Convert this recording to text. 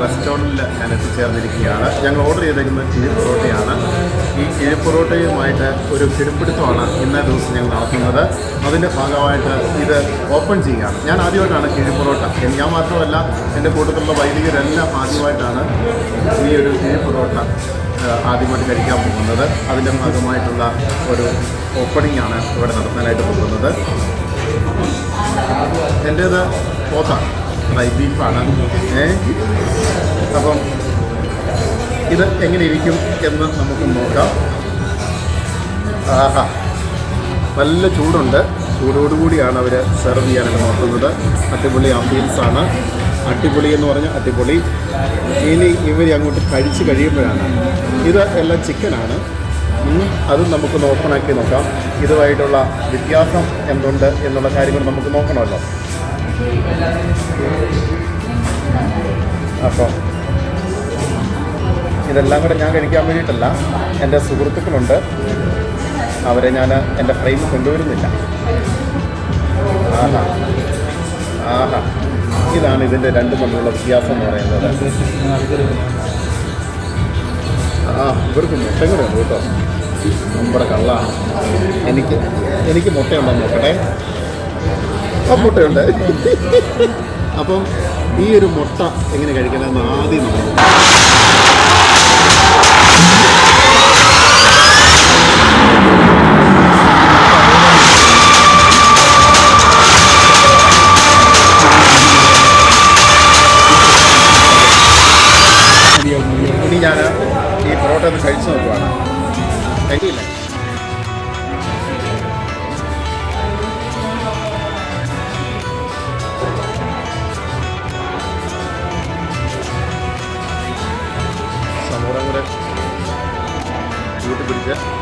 ഞാൻ എത്തിച്ചേർന്നിരിക്കുകയാണ് ഞങ്ങൾ ഓർഡർ ചെയ്തേക്കുന്നത് കിഴി പൊറോട്ടയാണ്. ഈ കിഴി പൊറോട്ടയുമായിട്ട് ഒരു കിഴിപ്പിടുത്തമാണ് ഇന്നേ ദിവസം ഞങ്ങൾ നടത്തുന്നത്. അതിന്റെ ഭാഗമായിട്ട് ഇത് ഓപ്പൺ ചെയ്യുകയാണ്. ഞാൻ ആദ്യമായിട്ടാണ് കിഴി പൊറോട്ട. ഞാൻ മാത്രമല്ല എന്റെ കൂട്ടത്തിലുള്ള വൈദികരെല്ലാം ആദ്യമായിട്ടാണ് ഈ ഒരു കിഴി പൊറോട്ട ആദ്യമായിട്ട് കഴിക്കാൻ പോകുന്നത്. അതിന്റെ ഭാഗമായിട്ടുള്ള ഒരു ഓപ്പണിംഗ് ആണ് ഇവിടെ നടത്താനായിട്ട് പോകുന്നത്. എന്റേത് പോത്താണ് ഡ്രൈ ബീഫാണ് അപ്പം ഇത് എങ്ങനെ ഇരിക്കും എന്ന് നമുക്ക് നോക്കാം. ആഹാ. നല്ല ചൂടുണ്ട്. ചൂടോടുകൂടിയാണ് അവർ സെർവ് ചെയ്യാനായിട്ട് നോക്കുന്നത്. അടിപൊളി ആംബിയൻസാണ് അടിപൊളി എന്ന് പറഞ്ഞാൽ അടിപൊളി. ഇനി ഇവർ അങ്ങോട്ട് കഴിച്ച് കഴിയുമ്പോഴാണ്. ഇത് എല്ലാം ചിക്കനാണ് അതും നമുക്കൊന്ന് ഓപ്പണാക്കി നോക്കാം. ഇതുമായിട്ടുള്ള വ്യത്യാസം എന്തുണ്ട് എന്നുള്ള കാര്യങ്ങൾ നമുക്ക് നോക്കണമല്ലോ. അപ്പോൾ ഇതെല്ലാം കൂടെ ഞാൻ കഴിക്കാൻ വേണ്ടിയിട്ടല്ല എന്റെ സുഹൃത്തുക്കളുണ്ട്. അവരെ ഞാൻ എന്റെ ഫ്രെയിം കൊണ്ടുവരുന്നില്ല. ആഹാ ആഹാ. ഇതാണ് ഇതിന്റെ രണ്ട് തമ്മിലുള്ള വ്യത്യാസം എന്ന് പറയുന്നത്. ആ ഇവർക്ക് മുട്ട കൂടെ ഉണ്ട് കേട്ടോ. നമ്മുടെ കള്ളാണ് എനിക്ക് എനിക്ക് മുട്ടയുണ്ടോ നോക്കട്ടെ? മുട്ടയുണ്ട് അപ്പം ഈ ഒരു മുട്ട എങ്ങനെ കഴിക്കണമെന്ന് ആദ്യം നമ്മൾ ഇനി ഞാൻ ഈ പൊറോട്ട ഒന്ന് കഴിച്ചു നോക്കുവാണ്. കഴിയില്ല Yeah.